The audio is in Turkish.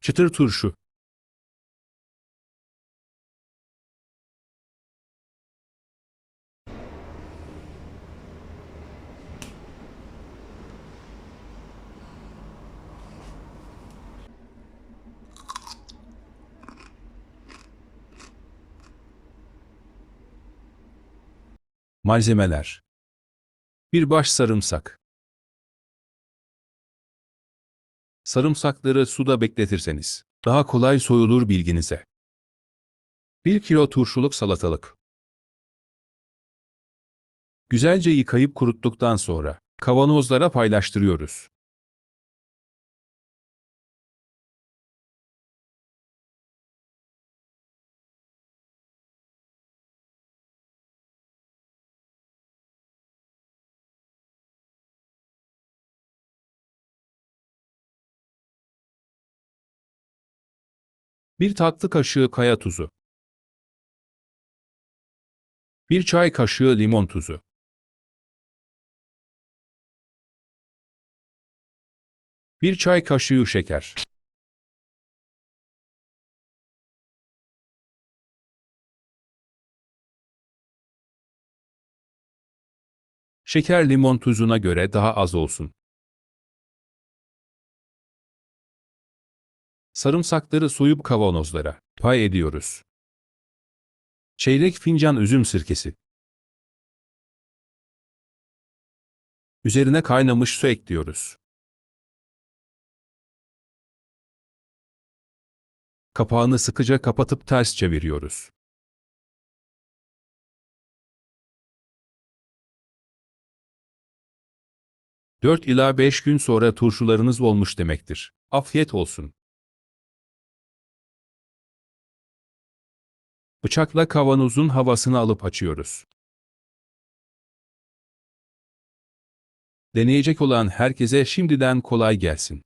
Çıtır turşu. Malzemeler. Bir baş sarımsak. Sarımsakları suda bekletirseniz daha kolay soyulur bilginize. 1 kilo turşuluk salatalık. Güzelce yıkayıp kuruttuktan sonra kavanozlara paylaştırıyoruz. Bir tatlı kaşığı kaya tuzu. Bir çay kaşığı limon tuzu. Bir çay kaşığı şeker. Şeker limon tuzuna göre daha az olsun. Sarımsakları soyup kavanozlara pay ediyoruz. Çeyrek fincan üzüm sirkesi. Üzerine kaynamış su ekliyoruz. Kapağını sıkıca kapatıp ters çeviriyoruz. Dört ila beş gün sonra turşularınız olmuş demektir. Afiyet olsun. Bıçakla kavanozun havasını alıp açıyoruz. Deneyecek olan herkese şimdiden kolay gelsin.